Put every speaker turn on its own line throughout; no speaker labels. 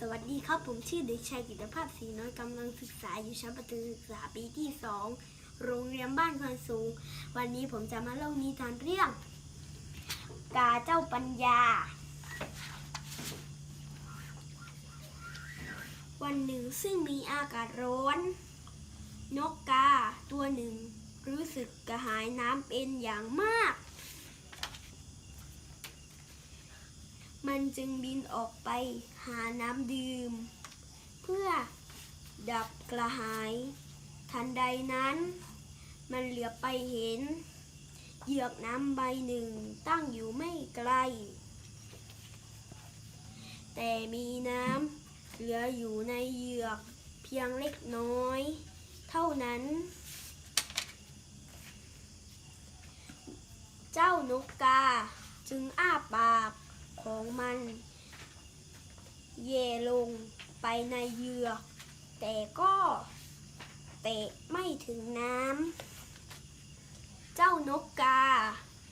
สวัสดีครับ ผมชื่อเด็กชายกิตภาพศรีน้อยกำลังศึกษาอยู่ชั้นประถมศึกษาปีที่สองโรงเรียนบ้านควนสูง วันนี้ผมจะมาเล่านิทานเรื่อง กาเจ้าปัญญา วันหนึ่งซึ่งมีอากาศร้อน นกกาตัวหนึ่ง รู้สึกกระหายน้ำเป็นอย่างมาก มันจึงบินออกไปหาน้ำดื่ม เพื่อดับกระหาย ทันใดนั้น มันเหลือไปเห็น เหยือกน้ำใบหนึ่งตั้งอยู่ไม่ไกล แต่มีน้ำเหลืออยู่ในเหยือกเพียงเล็กน้อย เท่านั้น เจ้านกกาจึงอ้า ของมันเย่ลงไปในเหยือก แต่ก็เตะไม่ถึงน้ำ เจ้านกกา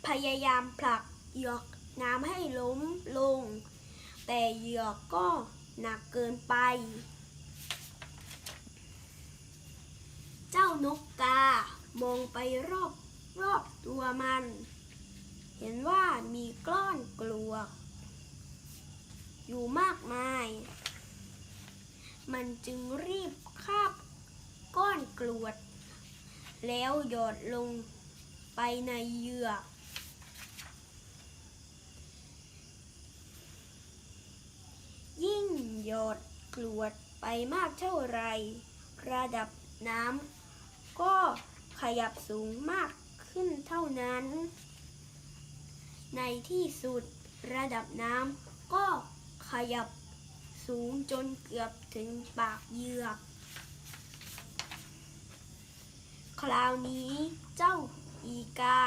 พยายามผลักเหยือกน้ำให้ล้มลง แต่เหยือกก็หนักเกินไป เจ้านกกามองไปรอบรอบตัวมัน เห็นว่ามีก้อนกลวก อยู่มากมาย มันจึงรีบคาบก้อนกรวด แล้วหยอดลงไปในเหยื่อ ยิ่งหยอดกรวดไปมากเท่าไร ระดับน้ำก็ขยับสูงมากขึ้นเท่านั้น ในที่สุดระดับน้ำก็ ขยับสูงจนเกือบถึงปากเหยือก คราวนี้เจ้าอีกา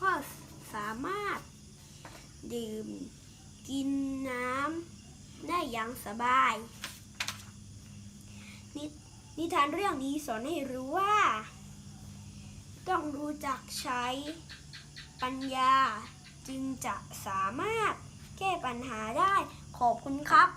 ก็สามารถ ดื่มกินน้ำได้อย่างสบายนนิทานเรื่องนี้สอนให้รู้ว่า ต้องรู้จักใช้ปัญญาจึงจะสามารถแก้ปัญหาได้ ขอบคุณครับ